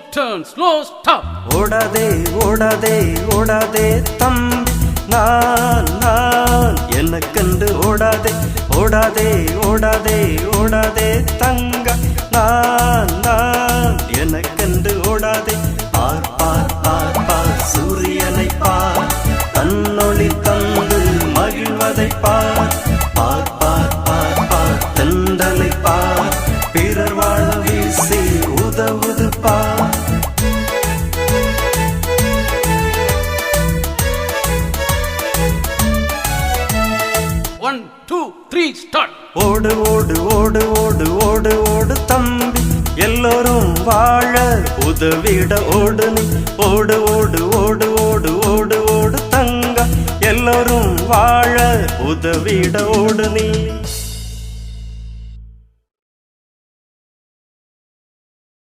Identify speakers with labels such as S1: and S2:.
S1: Stop
S2: ஓடாதே ஓடாதே ஓடாதே தம்பி நான் நான் என்ன கண்டு ஓடாதே ஓடாதே ஓடாதே ஓடாதே தங்க. நான் பார்
S1: ஒன் டூ த்ரீ ஸ்டார்ட்
S2: ஓடு ஓடு ஓடு ஓடு ஓடு ஓடு தம்பி எல்லோரும் வாழ உதவிட ஓடு நீ ஓடு ஓடு ஓடு ஓடு ஓடு ஓடு தங்க எல்லோரும் வாழ உதவிட ஓடு நீ